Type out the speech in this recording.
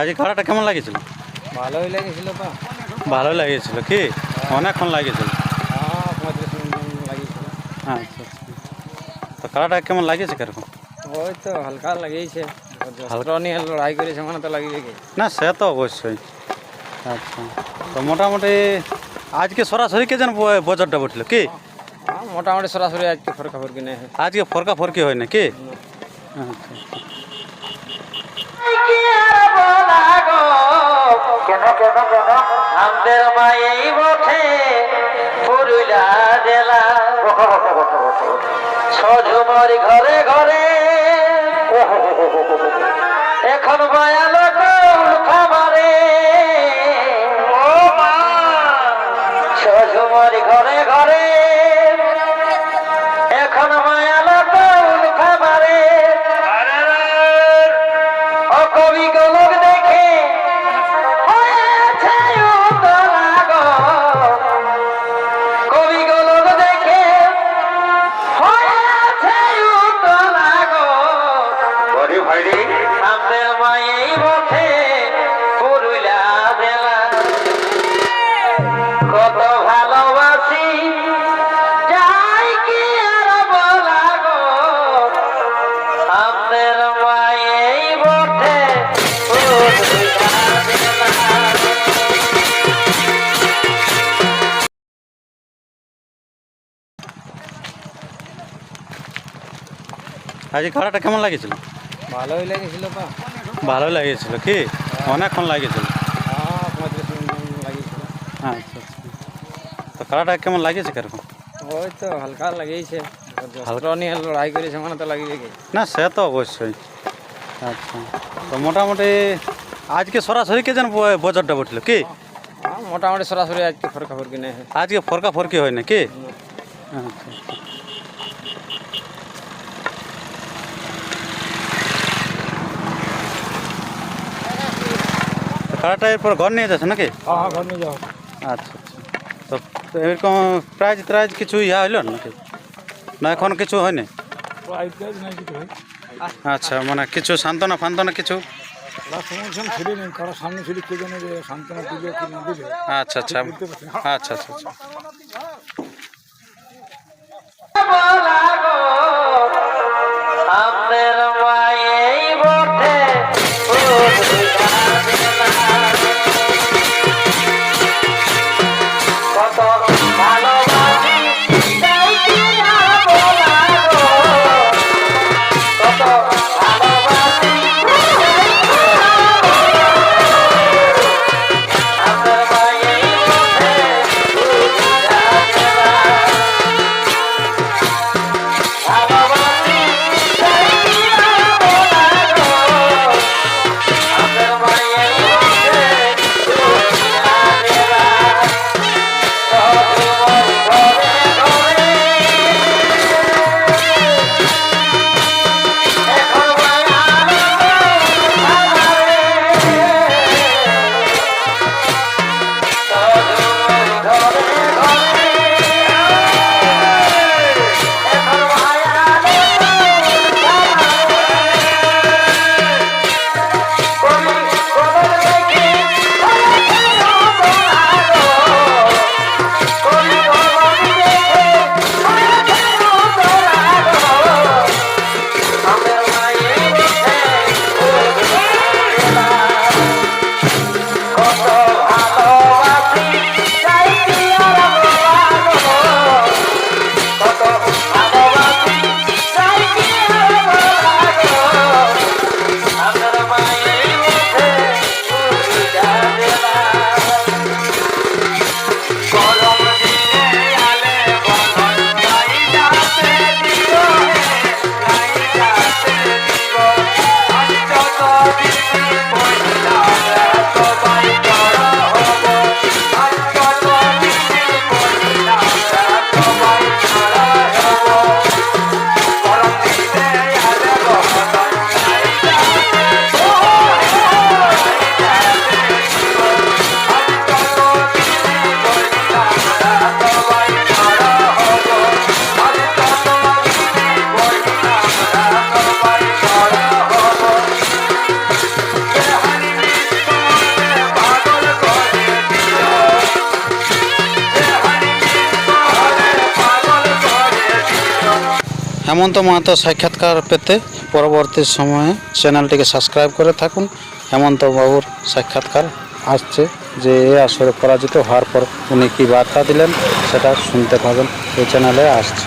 আজ খেলাটা কেমন লাগেছিল ভালোই লেগেছিল তো। ভালো লাগেছিল কি? অনেকক্ষণ লাগেছিল হ্যাঁ লাগিয়েছিল। আচ্ছা আচ্ছা। তো খেলাটা কেমন লাগেছে কীরকম? ওই তো হালকা লাগিয়েছে। হালকা। নিয়ে লড়াই করেছে মানে তো লাগিয়ে না সে তো অবশ্যই। আচ্ছা। তো মোটামুটি আজকে সরাসরি কে যেন বজারটা বটলো কি? হ্যাঁ মোটামুটি সরাসরি আজকে ফরকা ফরকি নেই আজকে ফরকা ফরকি হয় না কি? আচ্ছা। পুরুলা জেলা সজুমর ঘরে ঘরে। এখন মায়া লোক উল্ফা মারে ও মা। সজুমর ঘরে ঘরে। কত ভালোবাসি, যাই কি আর বলা গো। আমাদের মায়েই বটে পুরুলিয়া জেলা। আজ খেলাটা কেমন লাগেছিল ভালোই লেগেছিল তো। ভালো লাগেছিল কি? অনেকক্ষণ লাগেছিল হ্যাঁ লাগিয়েছিল। আচ্ছা আচ্ছা। তো খেলাটা কেমন লাগেছে কীরকম? ওই তো হালকা লাগিয়েছে। হালকা। নিয়ে লড়াই করেছে মানে তো লাগিয়ে কি না সে তো অবশ্যই। আচ্ছা। তো মোটামুটি আজকে সরাসরি কে যেন বজারটা বটলো কি? হ্যাঁ মোটামুটি সরাসরি আজকে ফরকা ফরকি নেই। আজকে ফরকা ফরকি হয় না কি? আচ্ছা। খেলাটা এরপর ঘর নিয়ে যাচ্ছে নাকি? হ্যাঁ হ্যাঁ ঘর নিয়ে যাও আচ্ছা আচ্ছা। তো এরকম প্রাইজ ট্রাইজ কিছু ইয়া হইল নাকি? না এখন কিছু হয়নি? আচ্ছা মানে কিছু সান্ত্বনা ফান্তনা কিছু? না দিবে আচ্ছা আচ্ছা। আচ্ছা আচ্ছা আচ্ছা। হেমন্ত মাহাতো সাক্ষাৎকার পেতে পরবর্তী সময়ে চ্যানেলটিকে সাবস্ক্রাইব করে থাকুন। হেমন্ত বাবুর সাক্ষাৎকার আসছে যে এ আসরে পরাজিত হওয়ার পর উনি কী বার্তা দিলেন সেটা শুনতে পাবেন। এই চ্যানেলে আসছে।